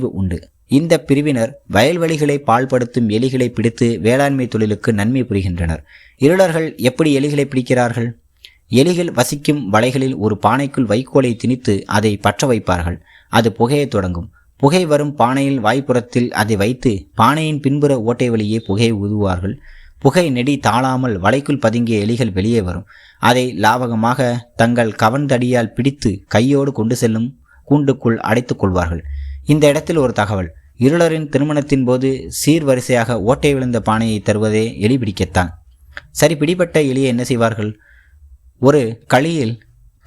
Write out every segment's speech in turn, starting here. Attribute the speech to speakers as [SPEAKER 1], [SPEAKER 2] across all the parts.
[SPEAKER 1] உண்டு. இந்த பிரிவினர் வயல்வெளிகளை பாழ்படுத்தும் எலிகளை பிடித்து வேளாண்மை தொழிலுக்கு நன்மை புரிகின்றனர். இருளர்கள் எப்படி எலிகளை பிடிக்கிறார்கள்? எலிகள் வசிக்கும் வலைகளில் ஒரு பானைக்குள் வைக்கோலை திணித்து அதை பற்ற வைப்பார்கள். அது புகையத் தொடங்கும். புகை வரும் பானையில் வாய்ப்புறத்தில் அதை வைத்து பானையின் பின்புற ஓட்டை வழியே புகையை உதுவார்கள் புகை நெடி தாழாமல் வலைக்குள் பதுங்கிய எலிகள் வெளியே வரும். அதை லாவகமாக தங்கள் கவன்தடியால் பிடித்து கையோடு கொண்டு செல்லும் கூண்டுக்குள் அடைத்துக் கொள்வார்கள். இந்த இடத்தில் ஒரு தகவல். இருளரின் திருமணத்தின் போது சீர்வரிசையாக ஓட்டை விழுந்த பானையை தருவதே எலி பிடிக்கத்தான். சரி பிடிபட்ட எலியை என்ன செய்வார்கள்? ஒரு களியில்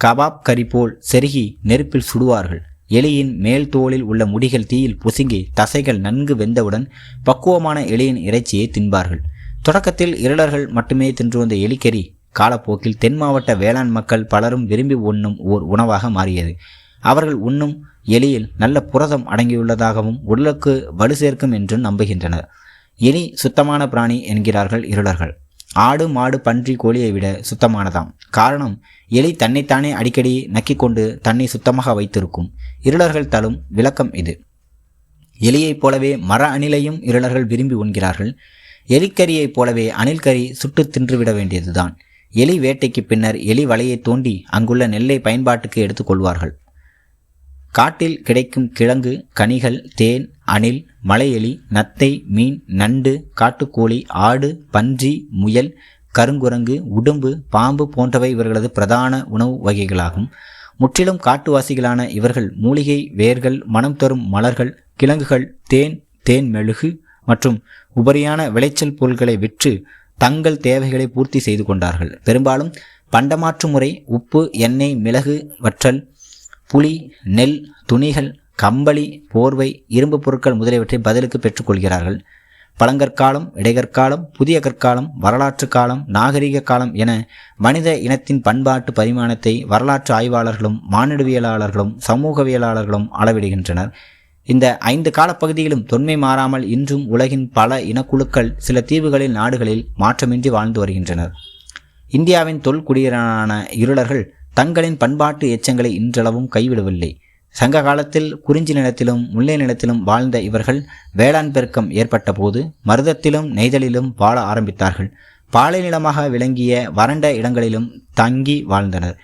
[SPEAKER 1] கபாப் கறி போல் செருகி நெருப்பில் சுடுவார்கள். எலியின் மேல் தோளில் உள்ள முடிகள் தீயில் புசுங்கி தசைகள் நன்கு வெந்தவுடன் பக்குவமான எலியின் இறைச்சியை தின்பார்கள். தொடக்கத்தில் இருளர்கள் மட்டுமே தின்று வந்த எலிக்கறி காலப்போக்கில் தென் மாவட்ட வேளாண் மக்கள் பலரும் விரும்பி உண்ணும் ஓர் உணவாக மாறியது. அவர்கள் உண்ணும் எலியில் நல்ல புரதம் அடங்கியுள்ளதாகவும் உடலுக்கு வலு சேர்க்கும் என்றும் நம்புகின்றனர். எலி சுத்தமான பிராணி என்கிறார்கள் இருளர்கள். ஆடு மாடு பன்றி கோழியை விட சுத்தமானதாம். காரணம் எலி தன்னைத்தானே அடிக்கடி நக்கிக் கொண்டு தன்னை சுத்தமாக வைத்திருக்கும். இருளர்கள் தரும் விளக்கம் இது. எலியைப் போலவே மர அணிலையும் இருளர்கள் விரும்பி உண்கிறார்கள். எலிக்கறியைப் போலவே அணில்கறி சுட்டு தின்றுவிட வேண்டியதுதான். எலி வேட்டைக்கு பின்னர் எலி வலையை தோண்டி அங்குள்ள நெல்லை பயன்பாட்டுக்கு எடுத்துக்கொள்வார்கள் காட்டில் கிடைக்கும் கிழங்கு கனிகள் தேன் அணில் மலையெலி நத்தை மீன் நண்டு காட்டுக்கோழி ஆடு பன்றி முயல் கருங்குரங்கு உடும்பு பாம்பு போன்றவை இவர்களது பிரதான உணவு வகைகளாகும். முற்றிலும் காட்டுவாசிகளான இவர்கள் மூலிகை வேர்கள் மனம் தரும் மலர்கள் கிழங்குகள் தேன் தேன் மெழுகு மற்றும் உபரியான விளைச்சல் பொருட்களை விற்று தங்கள் தேவைகளை பூர்த்தி செய்து கொண்டார்கள். பெரும்பாலும் பண்டமாற்று முறை உப்பு எண்ணெய் மிளகு வற்றல் புளி நெல் துணிகள் கம்பளி போர்வை இரும்பு பொருட்கள் முதலியவற்றை பதிலுக்கு பெற்றுக்கொள்கிறார்கள். பழங்கற்காலம் இடைகற்காலம் புதிய கற்காலம் வரலாற்று காலம் நாகரிக காலம் என மனித இனத்தின் பண்பாட்டு பரிமாணத்தை வரலாற்று ஆய்வாளர்களும் மானிடவியலாளர்களும் சமூகவியலாளர்களும் அளவிடுகின்றனர். இந்த ஐந்து காலப்பகுதியிலும் தொன்மை மாறாமல் இன்றும் உலகின் பல இனக்குழுக்கள் சில தீவுகளில் நாடுகளில் மாற்றமின்றி வாழ்ந்து வருகின்றனர். இந்தியாவின் தொல்குடியினரான இருளர்கள் தங்களின் பண்பாட்டு எச்சங்களை இன்றளவும் கைவிடவில்லை. சங்க காலத்தில் குறிஞ்சி நிலத்திலும் முல்லை நிலத்திலும் வாழ்ந்த இவர்கள் வேளாண் பெருக்கம் ஏற்பட்ட போது மருதத்திலும் நெய்தலிலும் வாழ ஆரம்பித்தார்கள். பாலை நிலமாக விளங்கிய வறண்ட இடங்களிலும் தங்கி வாழ்ந்தனர்.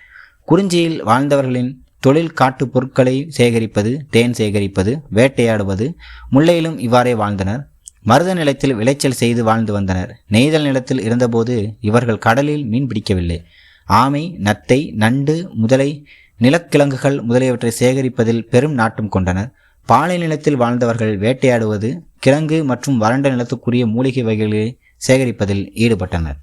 [SPEAKER 1] குறிஞ்சியில் வாழ்ந்தவர்களின் தொழில் காட்டு பொருட்களை சேகரிப்பது தேன் சேகரிப்பது வேட்டையாடுவது முல்லையிலும் இவ்வாறே வாழ்ந்தனர். மருத நிலத்தில் விளைச்சல் செய்து வாழ்ந்து வந்தனர். நெய்தல் நிலத்தில் இருந்தபோது இவர்கள் கடலில் மீன் பிடிக்கவில்லை. ஆமை நத்தை நண்டு முதலை நிலக்கிழங்குகள் முதலியவற்றை சேகரிப்பதில் பெரும் நாட்டம் கொண்டனர் பாலை நிலத்தில் வாழ்ந்தவர்கள் வேட்டையாடுவது கிழங்கு மற்றும் வறண்ட நிலத்துக்குரிய மூலிகை வகைகளை சேகரிப்பதில் ஈடுபட்டனர்.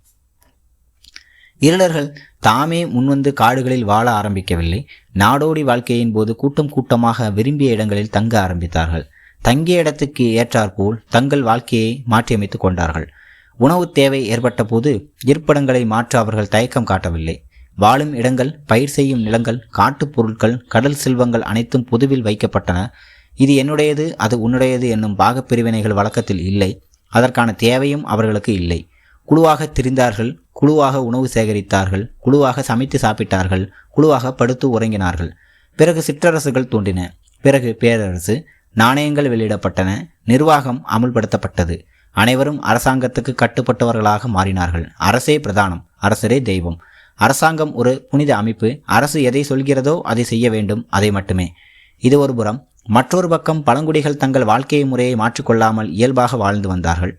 [SPEAKER 1] இருளர்கள் தாமே முன்வந்து காடுகளில் வாழ ஆரம்பிக்கவில்லை. நாடோடி வாழ்க்கையின் போது கூட்டம் கூட்டமாக விரும்பிய இடங்களில் தங்க ஆரம்பித்தார்கள். தங்கிய இடத்துக்கு ஏற்றாற்போல் தங்கள் வாழ்க்கையை மாற்றியமைத்துக் கொண்டார்கள். உணவு தேவை ஏற்பட்ட போது இருப்பிடங்களை மாற்ற அவர்கள் தயக்கம் காட்டவில்லை. வாழும் இடங்கள் பயிர் செய்யும் நிலங்கள் காட்டுப் பொருட்கள் கடல் செல்வங்கள் அனைத்தும் பொதுவில் வைக்கப்பட்டன. இது என்னுடையது அது உன்னுடையது என்னும் பாகப்பிரிவினைகள் வழக்கத்தில் இல்லை. அதற்கான தேவையும் அவர்களுக்கு இல்லை. குழுவாக திரிந்தார்கள் குழுவாக உணவு சேகரித்தார்கள் குழுவாக சமைத்து சாப்பிட்டார்கள் குழுவாக படுத்து உறங்கினார்கள். பிறகு சிற்றரசுகள் தோன்றின. பிறகு பேரரசு நாணயங்கள் வெளியிடப்பட்டன நிர்வாகம் அமுல்படுத்தப்பட்டது. அனைவரும் அரசாங்கத்துக்கு கட்டுப்பட்டவர்களாக மாறினார்கள். அரசே பிரதானம் அரசரே தெய்வம். அரசாங்கம் ஒரு புனித அமைப்பு. அரசு எதை சொல்கிறதோ அதை செய்ய வேண்டும் அதை மட்டுமே. இது ஒரு புறம். மற்றொரு பக்கம் பழங்குடிகள் தங்கள் வாழ்க்கை முறையை மாற்றிக்கொள்ளாமல் இயல்பாக வாழ்ந்து வந்தார்கள்.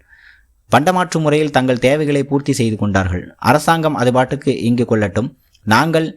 [SPEAKER 1] பண்டமாற்று முறையில் தங்கள் தேவைகளை பூர்த்தி செய்து கொண்டார்கள். அரசாங்கம் அது பாட்டுக்கு இங்கு கொள்ளட்டும். நாங்கள்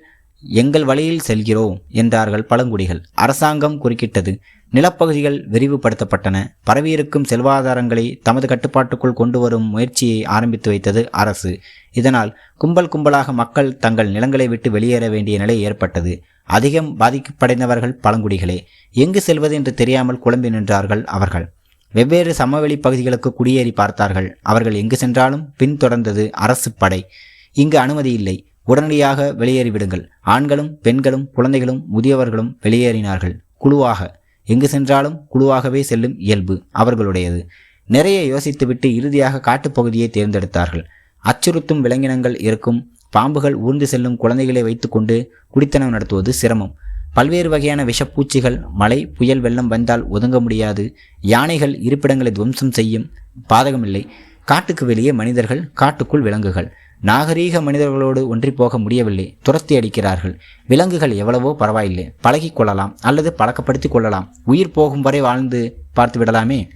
[SPEAKER 1] எங்கள் வழியில் செல்கிறோம் என்றார்கள் பழங்குடிகள். அரசாங்கம் குறுக்கிட்டது. நிலப்பகுதிகள் விரிவுபடுத்தப்பட்டன. பரவியிருக்கும் செல்வாதாரங்களை தமது கட்டுப்பாட்டுக்குள் கொண்டு வரும் முயற்சியை ஆரம்பித்து வைத்தது அரசு. இதனால் கும்பல் கும்பலாக மக்கள் தங்கள் நிலங்களை விட்டு வெளியேற வேண்டிய நிலை ஏற்பட்டது. அதிகம் பாதிக்கப்படைந்தவர்கள் பழங்குடிகளே எங்கு செல்வது என்று தெரியாமல் குழம்பி நின்றார்கள் அவர்கள். வெவ்வேறு சமவெளி பகுதிகளுக்கு குடியேறி பார்த்தார்கள். அவர்கள் எங்கு சென்றாலும் பின்தொடர்ந்தது அரசு படை. இங்கு அனுமதி இல்லை. உடனடியாக வெளியேறிவிடுங்கள். ஆண்களும் பெண்களும் குழந்தைகளும் முதியவர்களும் வெளியேறினார்கள். குழுவாக. எங்கு சென்றாலும் குழுவாகவே செல்லும் இயல்பு அவர்களுடையது. நிறைய யோசித்துவிட்டு இறுதியாக காட்டுப்பகுதியை தேர்ந்தெடுத்தார்கள். அச்சுறுத்தும் விலங்கினங்கள் இருக்கும். பாம்புகள் ஊர்ந்து செல்லும் குழந்தைகளை வைத்துக்கொண்டு குடித்தனம் நடத்துவது சிரமம். பல்வேறு வகையான விஷப்பூச்சிகள் மழை புயல் வெள்ளம் வந்தால் ஒதுங்க முடியாது. யானைகள் இருப்பிடங்களை துவம்சம் செய்யும் பாதகமில்லை. காட்டுக்கு வெளியே மனிதர்கள் காட்டுக்குள் விலங்குகள். நாகரீக மனிதர்களோடு ஒன்றி போக முடியவில்லை. துரத்தி அடிக்கிறார்கள். விலங்குகள் எவ்வளவோ பரவாயில்லை. பழகிக் கொள்ளலாம் அல்லது பழக்கப்படுத்திக் கொள்ளலாம். உயிர் போகும் வரை வாழ்ந்து பார்த்து விடலாமே?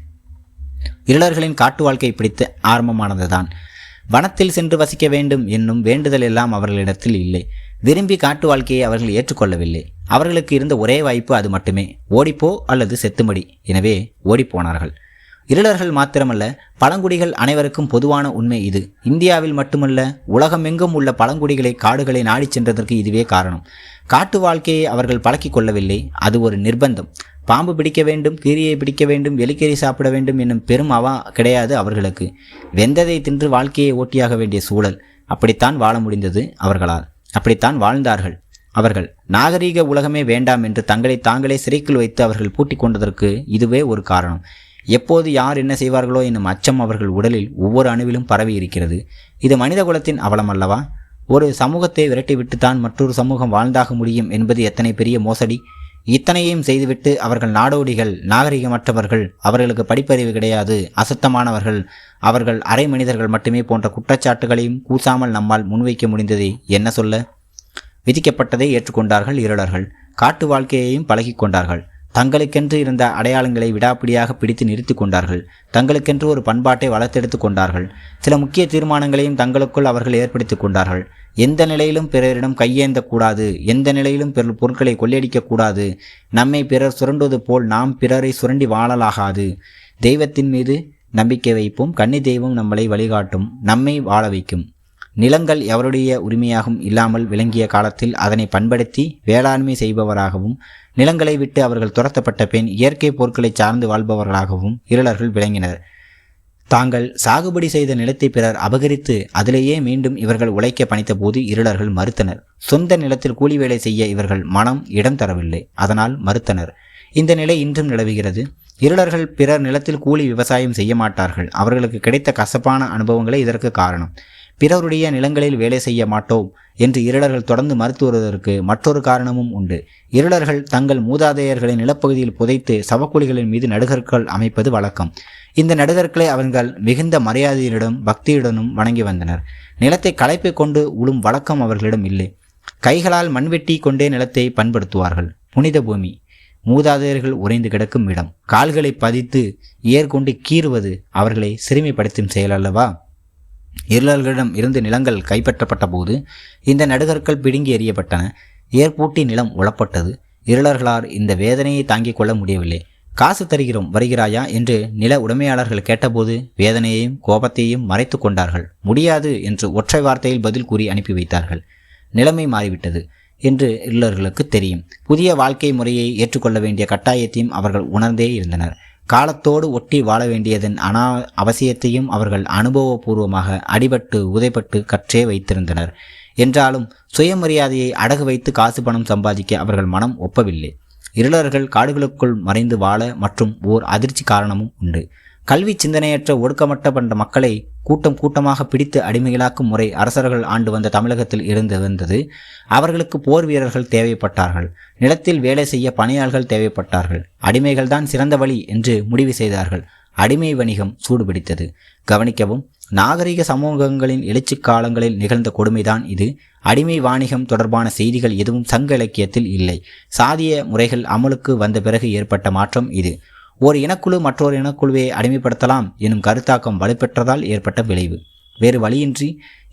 [SPEAKER 1] இருளர்களின் காட்டு வாழ்க்கை பிடித்து ஆரம்பமானதுதான். வனத்தில் சென்று வசிக்க வேண்டும் என்னும் வேண்டுதல் எல்லாம் அவர்களிடத்தில் இல்லை. விரும்பி காட்டு வாழ்க்கையை அவர்கள் ஏற்றுக்கொள்ளவில்லை. அவர்களுக்கு இருந்த ஒரே வாய்ப்பு அது மட்டுமே. ஓடிப்போ அல்லது செத்துமடி. எனவே ஓடிப்போனார்கள் இருளர்கள் மாத்திரமல்ல பழங்குடிகள் அனைவருக்கும் பொதுவான உண்மை இது. இந்தியாவில் மட்டுமல்ல உலகமெங்கும் உள்ள பழங்குடிகளை காடுகளை நாடிச் சென்றதற்கு இதுவே காரணம். காட்டு வாழ்க்கையை அவர்கள் பழக்கிக் கொள்ளவில்லை அது ஒரு நிர்பந்தம். பாம்பு பிடிக்க வேண்டும் கீரியை பிடிக்க வேண்டும் எலிக்கறி சாப்பிட வேண்டும் என்னும் பெரும் அவா கிடையாது அவர்களுக்கு. வெந்ததை தின்று வாழ்க்கையை ஓட்டியாக வேண்டிய சூழல். அப்படித்தான் வாழ முடிந்தது அவர்களால். அப்படித்தான் வாழ்ந்தார்கள் அவர்கள். நாகரீக உலகமே வேண்டாம் என்று தங்களை தாங்களே சிறைக்குள் வைத்து அவர்கள் பூட்டிக் கொண்டதற்கு இதுவே ஒரு காரணம். எப்போது யார் என்ன செய்வார்களோ என்னும் அச்சம் அவர்கள் உடலில் ஒவ்வொரு அணுவிலும் பரவி இருக்கிறது. இது மனித குலத்தின் அவலம் அல்லவா? ஒரு சமூகத்தை விரட்டிவிட்டுத்தான் மற்றொரு சமூகம் வாழ்ந்தாக முடியும் என்பது எத்தனை பெரிய மோசடி? இத்தனையும் செய்துவிட்டு அவர்கள் நாடோடிகள் நாகரிகமற்றவர்கள் அவர்களுக்கு படிப்பறிவு கிடையாது அசுத்தமானவர்கள் அவர்கள் அரை மனிதர்கள் மட்டுமே போன்ற குற்றச்சாட்டுகளையும் கூசாமல் நம்மால் முன்வைக்க முடிந்ததை என்ன சொல்ல? விதிக்கப்பட்டதை ஏற்றுக்கொண்டார்கள் இருளர்கள். காட்டு வாழ்க்கையையும் பழகிக்கொண்டார்கள். தங்களுக்கென்று இருந்த அடையாளங்களை விடாப்பிடியாக பிடித்து நிறுத்தி கொண்டார்கள். தங்களுக்கென்று ஒரு பண்பாட்டை வளர்த்தெடுத்து கொண்டார்கள். சில முக்கிய தீர்மானங்களையும் தங்களுக்குள் அவர்கள் ஏற்படுத்தி கொண்டார்கள். எந்த நிலையிலும் பிறரிடம் கையேந்தக்கூடாது எந்த நிலையிலும் பிற பொருட்களை கொள்ளையடிக்கக்கூடாது நம்மை பிறர் சுரண்டுவது போல் நாம் பிறரை சுரண்டி வாழலாகாது. தெய்வத்தின் மீது நம்பிக்கை வைப்போம். கன்னி தெய்வம் நம்மளை வழிகாட்டும். நம்மை வாழ வைக்கும். நிலங்கள் எவருடைய உரிமையாகவும் இல்லாமல் விளங்கிய காலத்தில் அதனை பண்படுத்தி வேளாண்மை செய்பவராகவும் நிலங்களை விட்டு அவர்கள் துரத்தப்பட்ட பின் இயற்கை பொருட்களை சார்ந்து வாழ்பவர்களாகவும் இருளர்கள் விளங்கினர். தாங்கள் சாகுபடி செய்த நிலத்தை பிறர் அபகரித்து அதிலேயே மீண்டும் இவர்கள் உழைக்க பணித்தபோது இருளர்கள் மறுத்தனர். சொந்த நிலத்தில் கூலி வேலை செய்ய இவர்கள் மனம் இடம் தரவில்லை. அதனால் மறுத்தனர். இந்த நிலை இன்றும் நிலவுகிறது. இருளர்கள் பிறர் நிலத்தில் கூலி விவசாயம் செய்ய மாட்டார்கள். அவர்களுக்கு கிடைத்த கசப்பான அனுபவங்களே இதற்கு காரணம். பிறருடைய நிலங்களில் வேலை செய்ய மாட்டோம் என்று இருளர்கள் தொடர்ந்து மறுத்து வருவதற்கு மற்றொரு காரணமும் உண்டு. இருளர்கள் தங்கள் மூதாதையர்களின் நிலப்பகுதியில் புதைத்து சவக்குழிகளின் மீது நடுகற்கள் அமைப்பது வழக்கம். இந்த நடுகற்களை அவர்கள் மிகுந்த மரியாதையுடன் பக்தியுடனும் வணங்கி வந்தனர். நிலத்தை களைப்பை கொண்டு உளும் வழக்கம் அவர்களிடம் இல்லை. கைகளால் மண்வெட்டி கொண்டே நிலத்தை பண்படுத்துவார்கள். புனித பூமி. மூதாதையர்கள் உறைந்து கிடக்கும் இடம். கால்களை பதித்து ஏர்கொண்டு கீறுவது அவர்களை சிறுமைப்படுத்தும் செயல் அல்லவா? இருளர்களிடம் இருந்து நிலங்கள் கைப்பற்றப்பட்ட போது இந்த நடுகற்கள் பிடுங்கி எறியப்பட்டன. ஏற்பூட்டி நிலம் உழப்பட்டது. இருளர்களால் இந்த வேதனையை தாங்கிக் கொள்ள முடியவில்லை. காசு தருகிறோம் வருகிறாயா என்று நில உடைமையாளர்கள் கேட்டபோது வேதனையையும் கோபத்தையும் மறைத்து கொண்டார்கள். முடியாது என்று ஒற்றை வார்த்தையில் பதில் கூறி அனுப்பி வைத்தார்கள். நிலைமை மாறிவிட்டது என்று இருளர்களுக்கு தெரியும். புதிய வாழ்க்கை முறையை ஏற்றுக்கொள்ள வேண்டிய கட்டாயத்தையும் அவர்கள் உணர்ந்தே இருந்தனர். காலத்தோடு ஒட்டி வாழ வேண்டியதன் அனா அவசியத்தையும் அவர்கள் அனுபவபூர்வமாக அடிபட்டு உதைப்பட்டு கற்றே வைத்திருந்தனர். என்றாலும் சுயமரியாதையை அடகு வைத்து காசு பணம் சம்பாதிக்க அவர்கள் மனம் ஒப்பவில்லை. இருளர்கள் காடுகளுக்குள் மறைந்து வாழ மற்றும் ஓர் அதிர்ச்சி காரணமும் உண்டு. கல்வி சிந்தனையற்ற ஒடுக்கமட்ட பண்ட மக்களை கூட்டம் கூட்டமாக பிடித்து அடிமைகளாக்கும் முறை அரசர்கள் ஆண்டு வந்த தமிழகத்தில் இருந்து வந்தது. அவர்களுக்கு போர் வீரர்கள் தேவைப்பட்டார்கள். நிலத்தில் வேலை செய்ய பணியாளர்கள் தேவைப்பட்டார்கள். அடிமைகள்தான் சிறந்த வழி என்று முடிவு செய்தார்கள். அடிமை வணிகம் சூடுபிடித்தது. கவனிக்கவும் நாகரிக சமூகங்களின் எழுச்சி காலங்களில் நிகழ்ந்த கொடுமைதான் இது. அடிமை வாணிகம் தொடர்பான செய்திகள் எதுவும் சங்க இலக்கியத்தில் இல்லை. சாதிய முறைகள் அமலுக்கு வந்த பிறகு ஏற்பட்ட மாற்றம் இது. ஒரு இனக்குழு மற்றொரு இனக்குழுவை அடிமைப்படுத்தலாம் எனும் கருத்தாக்கம் வலுப்பெற்றதால் ஏற்பட்ட விளைவு. வேறு வழியின்றி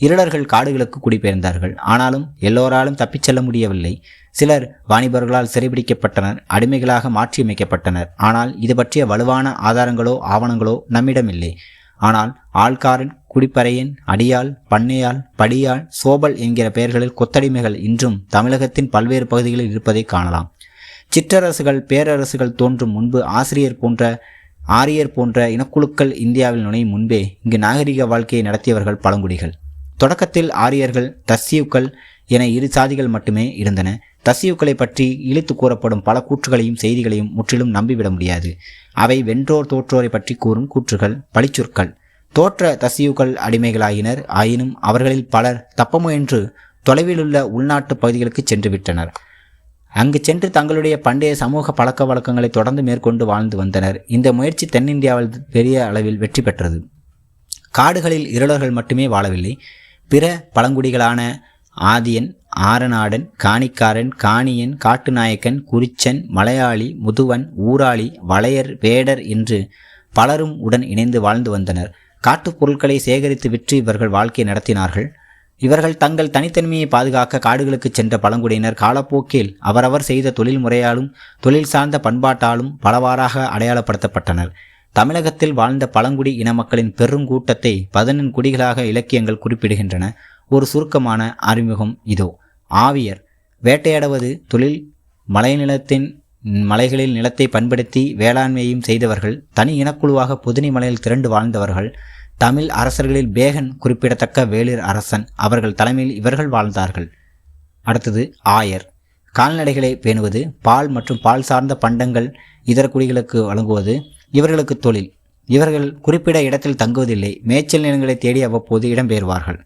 [SPEAKER 1] இருளர்கள் காடுகளுக்கு குடிபெயர்ந்தார்கள். ஆனாலும் எல்லோராலும் தப்பிச் செல்ல முடியவில்லை. சிலர் வாணிபர்களால் சிறைபிடிக்கப்பட்டனர் அடிமைகளாக மாற்றியமைக்கப்பட்டனர். ஆனால் இது பற்றிய வலுவான ஆதாரங்களோ ஆவணங்களோ நம்மிடமில்லை. ஆனால் ஆள்காரன் குடிப்பறையன் அடியாள் பண்ணையாள் படியாள் சோபல் என்கிற பெயர்களில் கொத்தடிமைகள் இன்றும் தமிழகத்தின் பல்வேறு பகுதிகளில் இருப்பதை காணலாம். சிற்றரசுகள் பேரரசுகள் தோன்றும் முன்பு ஆசிரியர் போன்ற ஆரியர் போன்ற இனக்குழுக்கள் இந்தியாவில் நுழையும் முன்பே இங்கு நாகரிக வாழ்க்கையை நடத்தியவர்கள் பழங்குடிகள். தொடக்கத்தில் ஆரியர்கள் தஸ்யூக்கள் என இரு சாதிகள் மட்டுமே இருந்தன. தசியுக்களை பற்றி இழுத்து கூறப்படும் பல கூற்றுகளையும் செய்திகளையும் முற்றிலும் நம்பிவிட முடியாது. அவை வென்றோர் தோற்றோரை பற்றி கூறும் கூற்றுகள் பழிச்சொற்கள் தோற்ற தசியுக்கள் அடிமைகளாயினர். ஆயினும் அவர்களில் பலர் தப்பமுயன்று தொலைவிலுள்ள உள்நாட்டு பகுதிகளுக்கு சென்று விட்டனர் அங்கு சென்று தங்களுடைய பண்டைய சமூக பழக்க வழக்கங்களை தொடர்ந்து மேற்கொண்டு வாழ்ந்து வந்தனர். இந்த முயற்சி தென்னிந்தியாவில் பெரிய அளவில் வெற்றி பெற்றது. காடுகளில் இருளர்கள் மட்டுமே வாழவில்லை. பிற பழங்குடிகளான ஆதியன் ஆரநாடன் காணிக்காரன் காணியன் காட்டுநாயக்கன் குறிச்சன் மலையாளி முதுவன் ஊராளி வளையர் வேடர் என்று பலரும் உடன் இணைந்து வாழ்ந்து வந்தனர். காட்டுப் பொருட்களை சேகரித்து விற்று இவர்கள் வாழ்க்கை நடத்தினார்கள். இவர்கள் தங்கள் தனித்தன்மையை பாதுகாக்க காடுகளுக்கு சென்ற பழங்குடியினர் காலப்போக்கில் அவரவர் செய்த தொழில் முறையாலும் தொழில் சார்ந்த பண்பாட்டாலும் பலவாறாக அடையாளப்படுத்தப்பட்டனர். தமிழகத்தில் வாழ்ந்த பழங்குடி இன மக்களின் பெருங்கூட்டத்தை பதினெண் குடிகளாக இலக்கியங்கள் குறிப்பிடுகின்றன. ஒரு சுருக்கமான அறிமுகம் இதோ. ஆவியர். வேட்டையாடுவது தொழில் மலைநிலத்தின் மலைகளில் நிலத்தை பண்படுத்தி வேளாண்மையும் செய்தவர்கள் தனி இனக்குழுவாக பொதினி மலையில் திரண்டு வாழ்ந்தவர்கள் தமிழ் அரசர்களில் பேகன் குறிப்பிடத்தக்க வேளிர் அரசன். அவர்கள் தலைமையில் இவர்கள் வாழ்ந்தார்கள். அடுத்தது ஆயர். கால்நடைகளை பேணுவது பால் மற்றும் பால் சார்ந்த பண்டங்கள் இதர குடிகளுக்கு வழங்குவது இவர்களுக்கு தொழில். இவர்கள் குறிப்பிட இடத்தில் தங்குவதில்லை மேய்ச்சல் நிலங்களை தேடி அவ்வப்போது இடம்பெயர்வார்கள்.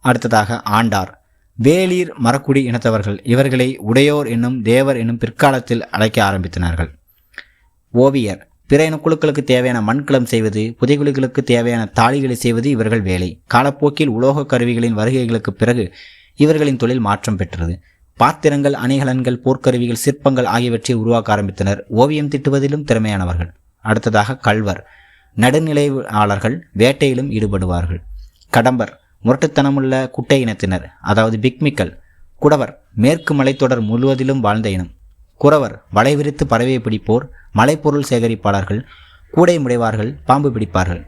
[SPEAKER 1] அடுத்ததாக ஆண்டார். வேலீர் மரக்குடி இனத்தவர்கள். இவர்களை உடையோர் என்னும் தேவர் என்னும் பிற்காலத்தில் அழைக்க ஆரம்பித்தனர்கள். ஓவியர். பிற இனக்குழுக்களுக்கு தேவையான மண்கலம் செய்வது புதைகுழிகளுக்கு தேவையான தாளிகளை செய்வது இவர்கள் வேலை. காலப்போக்கில் உலோக கருவிகளின் வருகைகளுக்கு பிறகு இவர்களின் தொழில் மாற்றம் பெற்றது. பாத்திரங்கள் அணிகலன்கள் போர்க்கருவிகள் சிற்பங்கள் ஆகியவற்றை உருவாக்க ஆரம்பித்தனர். ஓவியம் திட்டுவதிலும் திறமையானவர்கள். அடுத்ததாக கல்வர். நடுநிலையாளர்கள் வேட்டையிலும் ஈடுபடுவார்கள். கடம்பர். முரட்டுத்தனமுள்ள குட்டை இனத்தினர். அதாவது பிக்மிக்கல் குடவர். மேற்கு மலைத்தொடர் முழுவதிலும் வாழ்ந்த இனம். குறவர் வலை விரித்து பறவையை பிடிப்போர் மலைப்பொருள் சேகரிப்பாளர்கள் கூடை முடைவார்கள் பாம்பு பிடிப்பார்கள்.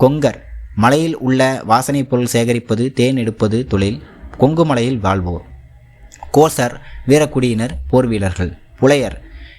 [SPEAKER 1] கொங்கர் மலையில் உள்ள வாசனைப் பொருள் சேகரிப்பது தேன் எடுப்பது தொழில் கொங்கு மலையில் வாழ்வோர். கோசர் வீரக்குடியினர் போர் வீரர்கள். புலையர்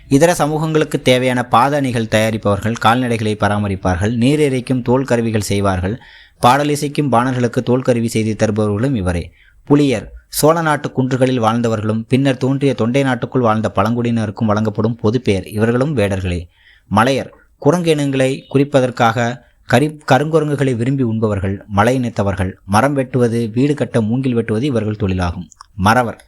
[SPEAKER 1] இதர சமூகங்களுக்கு தேவையான பாதணிகள் தயாரிப்பவர்கள் கால்நடைகளை பராமரிப்பார்கள் நீர் இறைக்கும் தோல் கருவிகள் செய்வார்கள் பாடலிசைக்கும் பாணர்களுக்கு தோல் கருவி செய்து தருபவர்களும் இவரே. புலியர். சோழ நாட்டு குன்றுகளில் வாழ்ந்தவர்களும் பின்னர் தோன்றிய தொண்டை நாட்டுக்குள் வாழ்ந்த பழங்குடியினருக்கும் வழங்கப்படும் பொது பெயர் இவர்களும் வேடர்களே. மலையர். குரங்கு இனங்களை குறிப்பதற்காக கரி கருங்குரங்குகளை விரும்பி உண்பவர்கள் மலை இனத்தவர்கள் மரம் வெட்டுவது வீடு கட்ட மூங்கில் வெட்டுவது இவர்கள் தொழிலாகும். மறவர்.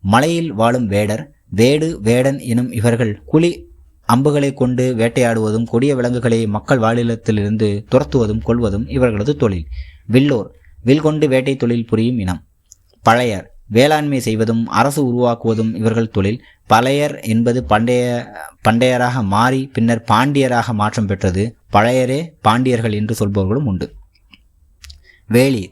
[SPEAKER 1] மலையில் வாழும் வேடர் வேடு வேடன் எனும் இவர்கள் குழி அம்புகளை கொண்டு வேட்டையாடுவதும் கொடிய விலங்குகளை மக்கள் வாழிலத்திலிருந்து துரத்துவதும் கொள்வதும் இவர்களது தொழில். வில்லோர். வில் கொண்டு வேட்டை தொழில் புரியும் இனம். பழையர். வேளாண்மை செய்வதும் அரசு உருவாக்குவதும் இவர்கள் தொழில். பழையர் என்பது பண்டைய பண்டையராக மாறி பின்னர் பாண்டியராக மாற்றம் பெற்றது. பழையரே பாண்டியர்கள் என்று சொல்பவர்களும் உண்டு. வேலி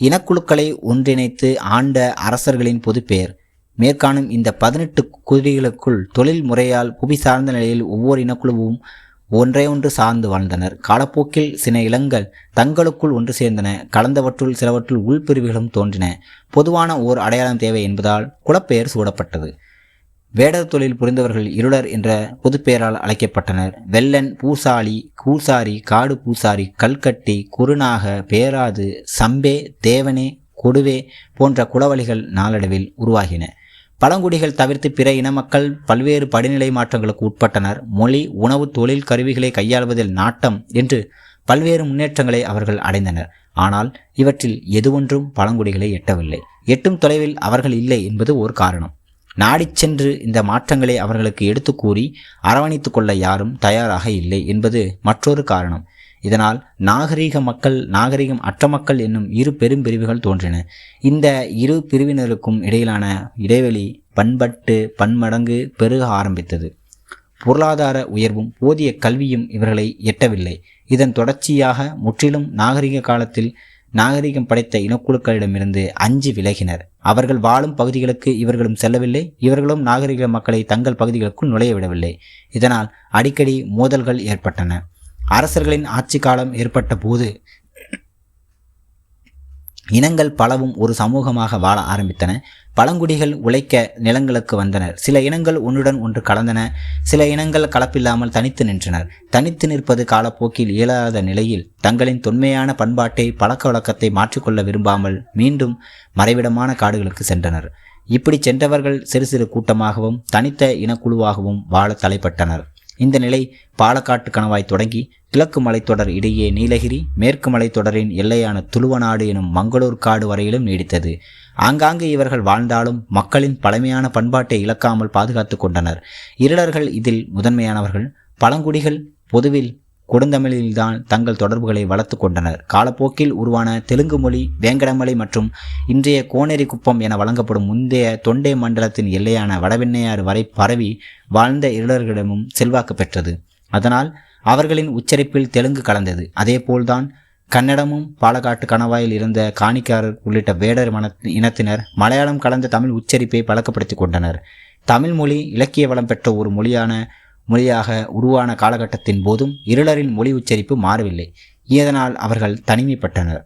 [SPEAKER 1] இனக்குழுக்களை ஒன்றிணைத்து ஆண்ட அரசர்களின் பொதுப்பெயர் மேற்காணும் இந்த பதினெட்டு குதிரைகளுக்குள் தொழில் முறையால் புவி சார்ந்த நிலையில் ஒவ்வொரு இனக்குழுவும் ஒன்றே ஒன்று சார்ந்து வாழ்ந்தனர். காலப்போக்கில் சில இளங்கள் தங்களுக்குள் ஒன்று சேர்ந்தன. கலந்தவற்றுள் சிலவற்றுள் உள்பிரிவுகளும் தோன்றின. பொதுவான ஓர் அடையாளம் தேவை என்பதால் குலப்பெயர் சூடப்பட்டது. வேடர் தொழில் புரிந்தவர்கள் இருளர் என்ற பொதுப்பெயரால் அழைக்கப்பட்டனர். வெள்ளன் பூசாலி கூசாரி காடு பூசாரி கல்கட்டி குருநாக பேராது சம்பே தேவனே கொடுவே போன்ற குலவழிகள் நாளடைவில் உருவாகின. பழங்குடிகள் தவிர்த்து பிற இன மக்கள் பல்வேறு படிநிலை மாற்றங்களுக்கு உட்பட்டனர். மொழி உணவு தொழில் கருவிகளை கையாள்வதில் நாட்டம் என்று பல்வேறு முன்னேற்றங்களை அவர்கள் அடைந்தனர். ஆனால் இவற்றில் எதுவொன்றும் பழங்குடிகளை எட்டவில்லை. எட்டும் தொலைவில் அவர்கள் இல்லை என்பது ஒரு காரணம். நாடிச் சென்று இந்த மாற்றங்களை அவர்களுக்கு எடுத்து கூறி அரவணைத்து கொள்ள யாரும் தயாராக இல்லை என்பது மற்றொரு காரணம். இதனால் நாகரீக மக்கள் நாகரிகம் அற்ற மக்கள் என்னும் இரு பெரும் பிரிவுகள் தோன்றின. இந்த இரு பிரிவினருக்கும் இடையிலான இடைவெளி பண்பட்டு பன்மடங்கு பெருக ஆரம்பித்தது. பொருளாதார உயர்வும் போதிய கல்வியும் இவர்களை எட்டவில்லை. இதன் தொடர்ச்சியாக முற்றிலும் நாகரிக காலத்தில் நாகரிகம் படைத்த இனக்குழுக்களிடமிருந்து அஞ்சு விலகினர். அவர்கள் வாழும் பகுதிகளுக்கு இவர்களும் செல்லவில்லை இவர்களும் நாகரிக மக்களை தங்கள் பகுதிகளுக்குள் நுழைய விடவில்லை. இதனால் அடிக்கடி மோதல்கள் ஏற்பட்டன. அரசர்களின் ஆட்சி காலம் ஏற்பட்ட போது இனங்கள் பலவும் ஒரு சமூகமாக வாழ ஆரம்பித்தன. பழங்குடிகள் உழைக்க நிலங்களுக்கு வந்தனர். சில இனங்கள் ஒன்றுடன் ஒன்று கலந்தன. சில இனங்கள் கலப்பில்லாமல் தனித்து நின்றனர். தனித்து நிற்பது காலப்போக்கில் இயலாத நிலையில் தங்களின் தொன்மையான பண்பாட்டை பழக்க வழக்கத்தை மாற்றிக்கொள்ள விரும்பாமல் மீண்டும் மறைவிடமான காடுகளுக்கு சென்றனர். இப்படி சென்றவர்கள் சிறு சிறு கூட்டமாகவும் தனித்த இனக்குழுவாகவும் வாழ தலைப்பட்டனர். இந்த நிலை பாலக்காட்டு கணவாய் தொடங்கி கிழக்கு மலைத்தொடர் இடையே நீலகிரி மேற்கு மலைத்தொடரின் எல்லையான துளுவநாடு எனும் மங்களூர் காடு வரையிலும் நீடித்தது. ஆங்காங்கே இவர்கள் வாழ்ந்தாலும் மக்களின் பழமையான பண்பாட்டை இழக்காமல் பாதுகாத்து கொண்டனர். இருளர்கள் இதில் முதன்மையானவர்கள். பழங்குடிகள் பொதுவில் கொடுந்தமிழில்தான் தங்கள் தொடர்புகளை வளர்த்து கொண்டனர். காலப்போக்கில் உருவான தெலுங்கு மொழி வேங்கடமலை மற்றும் இன்றைய கோனேரி குப்பம் என வழங்கப்படும் முந்தைய தொண்டை மண்டலத்தின் எல்லையான வடவெண்ணையாறு வரை பரவி வாழ்ந்த இருளர்களிடமும் செல்வாக்கு பெற்றது. அதனால் அவர்களின் உச்சரிப்பில் தெலுங்கு கலந்தது. அதேபோல்தான் கன்னடமும் பாலக்காட்டு கணவாயில் இருந்த காணிக்காரர் உள்ளிட்ட வேடர் மன இனத்தினர் மலையாளம் கலந்த தமிழ் உச்சரிப்பை பழக்கப்படுத்தி கொண்டனர். தமிழ் மொழி இலக்கிய வளம் பெற்ற ஒரு மொழியான மொழியாக உருவான காலகட்டத்தின் போதும் இருளரின் மொழி உச்சரிப்பு மாறவில்லை. இதனால் அவர்கள் தனிமைப்பட்டனர்.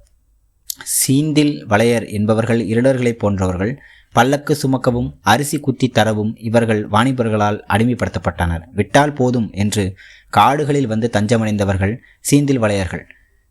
[SPEAKER 1] சீந்தில் வளையர் என்பவர்கள் இருளர்களைப் போன்றவர்கள் பல்லக்கு சுமக்கவும் அரிசி குத்தி தரவும் இவர்கள் வாணிபர்களால் அடிமைப்படுத்தப்பட்டனர். விட்டால் போதும் என்று காடுகளில் வந்து தஞ்சமடைந்தவர்கள் சீந்தில் வளையர்கள்.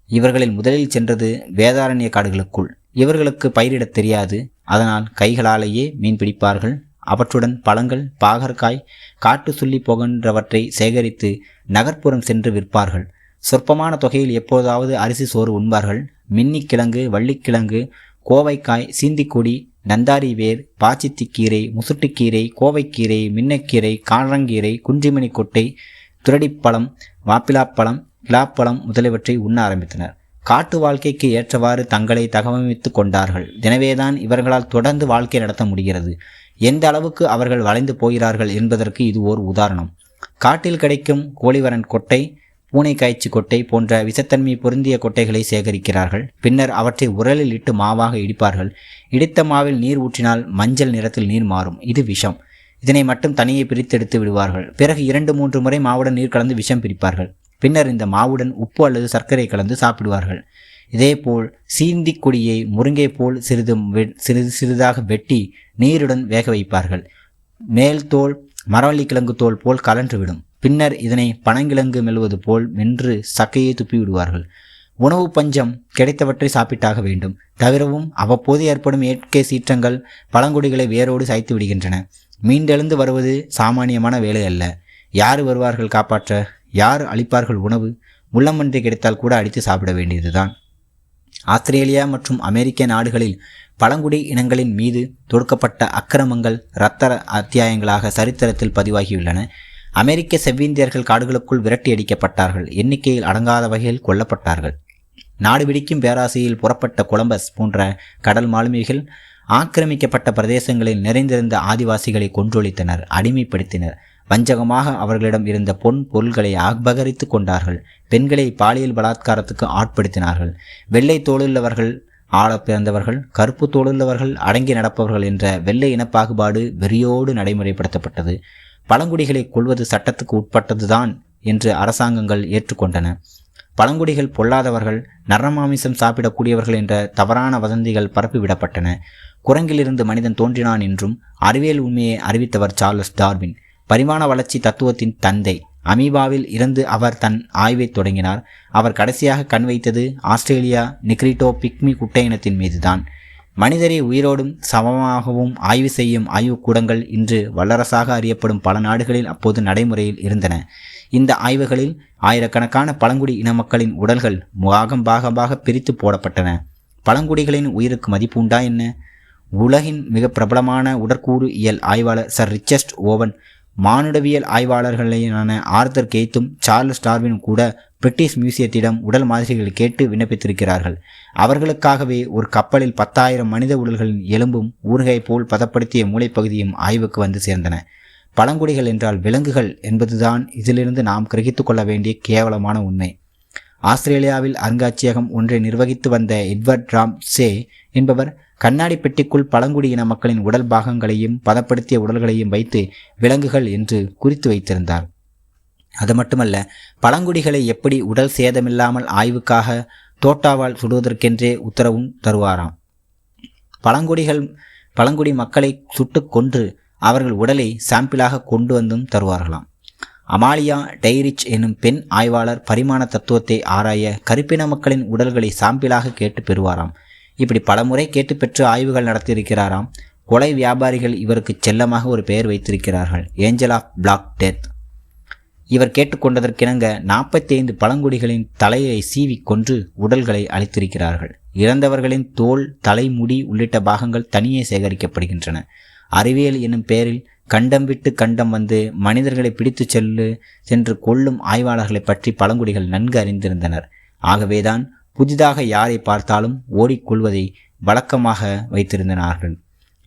[SPEAKER 1] இவர்களில் முதலில் சென்றது வேதாரண்ய காடுகளுக்குள். இவர்களுக்கு பயிரிடத் தெரியாது. அதனால் கைகளாலேயே மீன் பிடிப்பார்கள். அவற்றுடன் பழங்கள் பாகற்காய் காட்டு சுள்ளி போகின்றவற்றை சேகரித்து நகர்ப்புறம் சென்று விற்பார்கள். சொற்பமான தொகையில் எப்போதாவது அரிசி சோறு உண்பார்கள். மின்னிக்கிழங்கு வள்ளிக்கிழங்கு கோவைக்காய் சீந்திக்கொடி நந்தாரி வேர் பாச்சித்திக்கீரை முசுட்டுக்கீரை கோவைக்கீரை மின்னக்கீரை காழங்கீரை குன்றிமணி கொட்டை துரடிப்பழம் வாப்பிலாப்பழம் கிலாப்பழம் முதலியவற்றை உண்ண ஆரம்பித்தனர். காட்டு வாழ்க்கைக்கு ஏற்றவாறு தங்களை தகவமைத்து கொண்டார்கள். எனவேதான் இவர்களால் தொடர்ந்து வாழ்க்கை நடத்த முடிகிறது. எந்த அளவுக்கு அவர்கள் வளைந்து போகிறார்கள் என்பதற்கு இது ஓர் உதாரணம். காட்டில் கிடைக்கும் கோழிவரன் கொட்டை பூனை காய்ச்சி கொட்டை போன்ற விஷத்தன்மை பொருந்திய கொட்டைகளை சேகரிக்கிறார்கள். பின்னர் அவற்றை உரலில் இட்டு மாவாக இடிப்பார்கள். இடித்த மாவில் நீர் ஊற்றினால் மஞ்சள் நிறத்தில் நீர் மாறும். இது விஷம். இதனை மட்டும் தனியே பிரித்தெடுத்து விடுவார்கள். பிறகு இரண்டு மூன்று முறை மாவுடன் நீர் கலந்து விஷம் பிரிப்பார்கள். பின்னர் இந்த மாவுடன் உப்பு அல்லது சர்க்கரை கலந்து சாப்பிடுவார்கள். இதேபோல் சீந்தி கொடியை முருங்கை போல் சிறிது சிறிது சிறிதாக வெட்டி நீருடன் வேக வைப்பார்கள். மேல் தோல் மரவள்ளி கிழங்கு தோல் போல் கலன்றுவிடும். பின்னர் இதனை பனங்கிழங்கு மெல்வது போல் மென்று சக்கையை துப்பி விடுவார்கள் உணவு பஞ்சம் கிடைத்தவற்றை சாப்பிட்டாக வேண்டும். தவிரவும் அவ்வப்போது ஏற்படும் இயற்கை சீற்றங்கள் பழங்குடிகளை வேரோடு சாய்த்து விடுகின்றன. மீண்டெழுந்து வருவது சாமானியமான வேலை அல்ல. யார் வருவார்கள் காப்பாற்ற? யார் அளிப்பார்கள் உணவு? முள்ளமன்றி கிடைத்தால் கூட அடித்து சாப்பிட வேண்டியதுதான். ஆஸ்திரேலியா மற்றும் அமெரிக்க நாடுகளில் பழங்குடி இனங்களின் மீது தொடுக்கப்பட்ட அக்கிரமங்கள் இரத்த அத்தியாயங்களாக சரித்திரத்தில் பதிவாகியுள்ளன. அமெரிக்க செவ்விந்தியர்கள் காடுகளுக்குள் விரட்டி அடிக்கப்பட்டார்கள். எண்ணிக்கையில் அடங்காத வகையில் கொல்லப்பட்டார்கள். நாடு பிடிக்கும் பேராசையில் புறப்பட்ட கொலம்பஸ் போன்ற கடல் மாலுமிகள் ஆக்கிரமிக்கப்பட்ட பிரதேசங்களில் நிறைந்திருந்த ஆதிவாசிகளை கொன்றொழித்தனர் அடிமைப்படுத்தினர். வஞ்சகமாக அவர்களிடம் இருந்த பொன் பொருள்களை அபகரித்து கொண்டார்கள். பெண்களை பாலியல் பலாத்காரத்துக்கு ஆட்படுத்தினார்கள். வெள்ளை தோளுள்ளவர்கள் ஆள பிறந்தவர்கள் கருப்பு தோளுள்ளவர்கள் அடங்கி நடப்பவர்கள் என்ற வெள்ளை இனப்பாகுபாடு வெறியோடு நடைமுறைப்படுத்தப்பட்டது. பழங்குடிகளை கொள்வது சட்டத்துக்கு உட்பட்டதுதான் என்று அரசாங்கங்கள் ஏற்றுக்கொண்டன. பழங்குடிகள் பொல்லாதவர்கள் நரமாமிசம் சாப்பிடக்கூடியவர்கள் என்ற தவறான வதந்திகள் பரப்பிவிடப்பட்டன. குரங்கிலிருந்து மனிதன் தோன்றினான் என்றும் அறிவியல் உண்மையை அறிவித்தவர் சார்லஸ் டார்வின். பரிமாண வளர்ச்சி தத்துவத்தின் தந்தை அமீபாவில் இருந்து அவர் தன் ஆய்வை தொடங்கினார். அவர் கடைசியாக கண் வைத்தது ஆஸ்திரேலியா நிக்ரிட்டோ பிக்மி குட்டை இனத்தின் மீதுதான். மனிதரை உயிரோடும் சமமாகவும் ஆய்வு செய்யும் ஆய்வுக்கூடங்கள் இன்று வல்லரசாக அறியப்படும் பல நாடுகளில் அப்போது நடைமுறையில் இருந்தன. இந்த ஆய்வுகளில் ஆயிரக்கணக்கான பழங்குடி இன மக்களின் உடல்கள் பாகம் பாகமாக பிரித்து போடப்பட்டன. பழங்குடிகளின் உயிருக்கு மதிப்பு உண்டா என்ன? உலகின் மிக பிரபலமான உடற்கூறு இயல் ஆய்வாளர் சர் ரிச்சர்ட் ஓவன் மானுடவியல் ஆய்வாளர்களான ஆர்தர் கெய்த்தும் சார்லஸ் டார்வினும் கூட பிரிட்டிஷ் மியூசியத்திடம் உடல் மாதிரிகள் கேட்டு விண்ணப்பித்திருக்கிறார்கள். அவர்களுக்காகவே ஒரு கப்பலில் பத்தாயிரம் மனித உடல்களின் எலும்பும் ஊறுகை போல் பதப்படுத்திய மூளைப்பகுதியும் ஆய்வுக்கு வந்து சேர்ந்தன. பழங்குடிகள் என்றால் விலங்குகள் என்பதுதான் இதிலிருந்து நாம் கிரகித்து கொள்ள வேண்டிய கேவலமான உண்மை. ஆஸ்திரேலியாவில் அருங்காட்சியகம் ஒன்றை நிர்வகித்து வந்த எட்வர்ட் ராம் சே என்பவர் கண்ணாடி பெட்டிக்குள் பழங்குடியின மக்களின் உடல் பாகங்களையும் பதப்படுத்திய உடல்களையும் வைத்து விலங்குகள் என்று குறித்து வைத்திருந்தார். அது மட்டுமல்ல பழங்குடிகளை எப்படி உடல் சேதமில்லாமல் ஆய்வுக்காக தோட்டாவால் சுடுவதற்கென்றே உத்தரவும் தருவாராம். பழங்குடிகள் பழங்குடி மக்களை சுட்டு கொன்று அவர்கள் உடலை சாம்பிளாக கொண்டு வந்தும் தருவார்களாம். அமாலியா டைரிச் எனும் பெண் ஆய்வாளர் பரிமாண தத்துவத்தை ஆராய கருப்பின மக்களின் உடல்களை சாம்பிளாக கேட்டு பெறுவாராம். இப்படி பலமுறை கேட்டு பெற்று ஆய்வுகள் நடத்தியிருக்கிறாராம். கொலை வியாபாரிகள் இவருக்கு செல்லமாக ஒரு பெயர் வைத்திருக்கிறார்கள். ஏஞ்சல் ஆஃப் பிளாக் டெத் இவர் கேட்டுக்கொண்டதற்கிணங்க நாற்பத்தி ஐந்து பழங்குடிகளின் தலையை சீவி கொன்று உடல்களை அளித்திருக்கிறார்கள் இறந்தவர்களின் தோல் தலைமுடி உள்ளிட்ட பாகங்கள் தனியே சேகரிக்கப்படுகின்றன. அறிவியல் என்னும் பெயரில் கண்டம் விட்டு கண்டம் வந்து மனிதர்களை பிடித்துச் செல்லு சென்று கொள்ளும் ஆய்வாளர்களை பற்றி பழங்குடிகள் நன்கு அறிந்திருந்தனர். ஆகவேதான் புதிதாக யாரை பார்த்தாலும் ஓடிக்கொள்வதை வழக்கமாக வைத்திருந்தனார்கள்.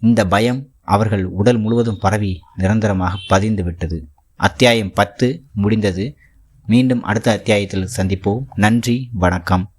[SPEAKER 1] இந்த பயம் அவர்கள் உடல் முழுவதும் பரவி நிரந்தரமாக பதிந்து விட்டது. அத்தியாயம் பத்து முடிந்தது. மீண்டும் அடுத்த அத்தியாயத்தில் சந்திப்போம். நன்றி வணக்கம்.